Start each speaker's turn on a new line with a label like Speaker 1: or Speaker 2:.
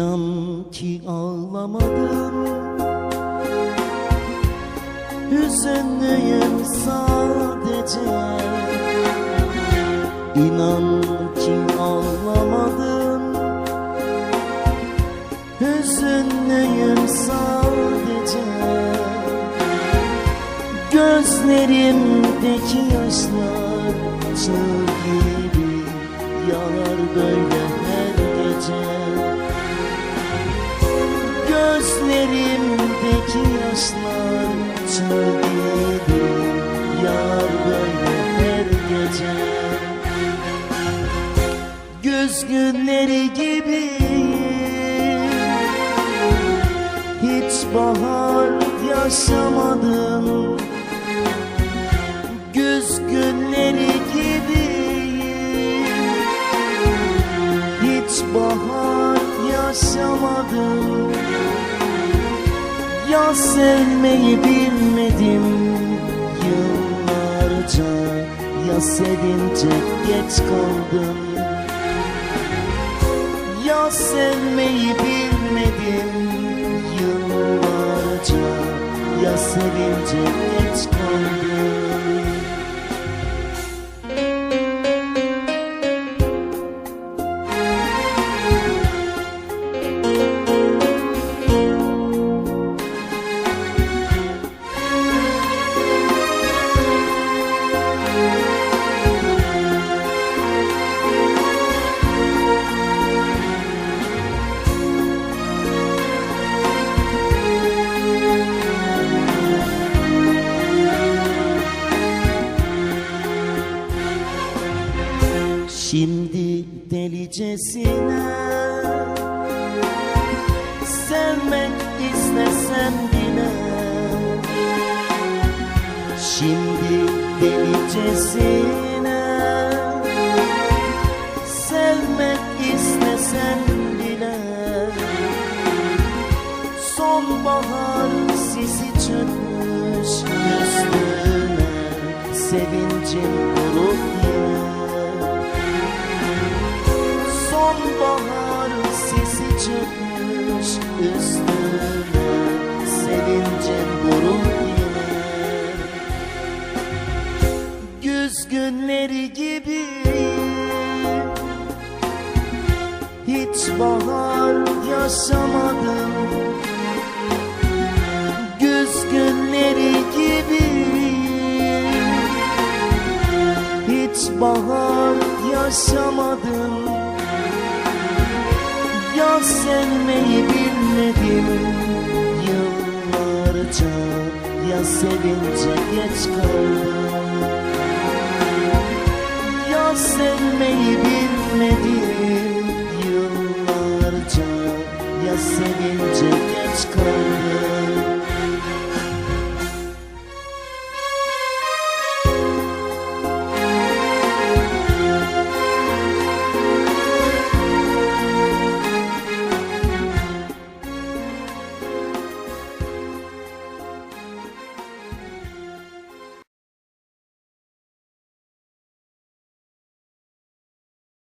Speaker 1: İnan ki ağlamadım. Hüzünlüyüm sadece. İnan ki ağlamadım. Hüzünlüyüm sadece. Gözlerimdeki yaşlar çığ gibi Yanar böyle her gece. Gözlerimdeki yaşlar gibi Yar böyle her gece. Güz günleri gibi Hiç bahar yaşamadım. Güz günleri gibi Hiç bahar yaşamadım Ya sevmeyi bilmedim. Yıllarca Ya sevince geç kaldım. Ya sevmeyi bilmedim. Yıllarca Ya sevince geç bile Şimdi delicesine Sevmek istesem bile. Sonbahar sisi çökmüş üstüme Sevincim kuruk Hiç bahar yaşamadım Güz günleri gibi. Hiç bahar yaşamadım Ya sevmeyi bilmedim. Yıllarca Ya sevince geç kaldım listening to gets.